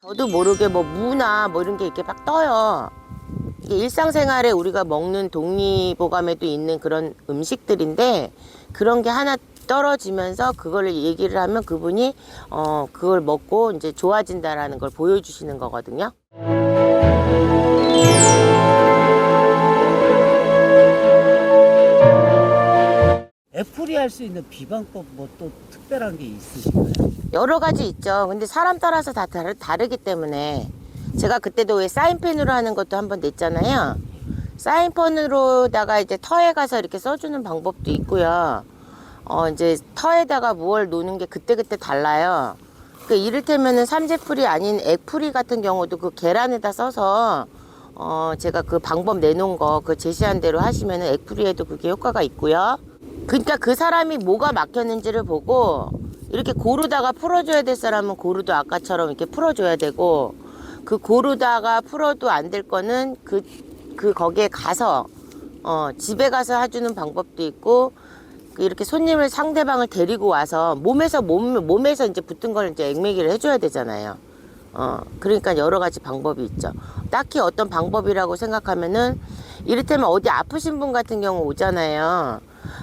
저도 모르게 뭐 무나 뭐 이런 게 이렇게 막 떠요. 이게 일상생활에 우리가 먹는 독립보감에도 있는 그런 음식들인데 그런 게 하나 떨어지면서 그거를 얘기를 하면 그분이 어 그걸 먹고 이제 좋아진다라는 걸 보여주시는 거거든요. 애플이 할수 있는 비방법 뭐 또 특별한 게 있으신가요? 여러 가지 있죠. 근데 사람 따라서 다 다르, 다르기 때문에 제가 그때도 왜 사인펜으로 하는 것도 한 번 냈잖아요. 사인펜으로다가 이제 터에 가서 이렇게 써주는 방법도 있고요. 어, 이제 터에다가 무얼 놓는 게 그때그때 달라요. 그 이를테면은 삼재풀이 아닌 액풀이 같은 경우도 그 계란에다 써서 어, 제가 그 방법 내놓은 거 그 제시한 대로 하시면은 액풀이에도 그게 효과가 있고요. 그러니까 그 사람이 뭐가 막혔는지를 보고 이렇게 고르다가 풀어줘야 될 사람은 고르도 아까처럼 이렇게 풀어줘야 되고 그 고르다가 풀어도 안 될 거는 그, 그 거기에 가서 어, 집에 가서 해주는 방법도 있고 그 이렇게 손님을 상대방을 데리고 와서 몸에서 몸 몸에서 이제 붙은 걸 이제 액매기를 해줘야 되잖아요. 어 그러니까 여러 가지 방법이 있죠. 딱히 어떤 방법이라고 생각하면은 이를테면 어디 아프신 분 같은 경우 오잖아요.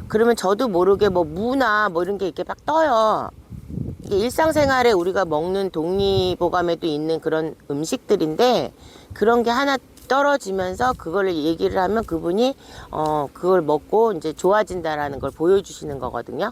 그러면 저도 모르게 뭐 무나 뭐 이런 게 이렇게 막 떠요. 이게 일상생활에 우리가 먹는 독립보감에도 있는 그런 음식들인데 그런 게 하나 떨어지면서 그거를 얘기를 하면 그분이 어 그걸 먹고 이제 좋아진다라는 걸 보여주시는 거거든요.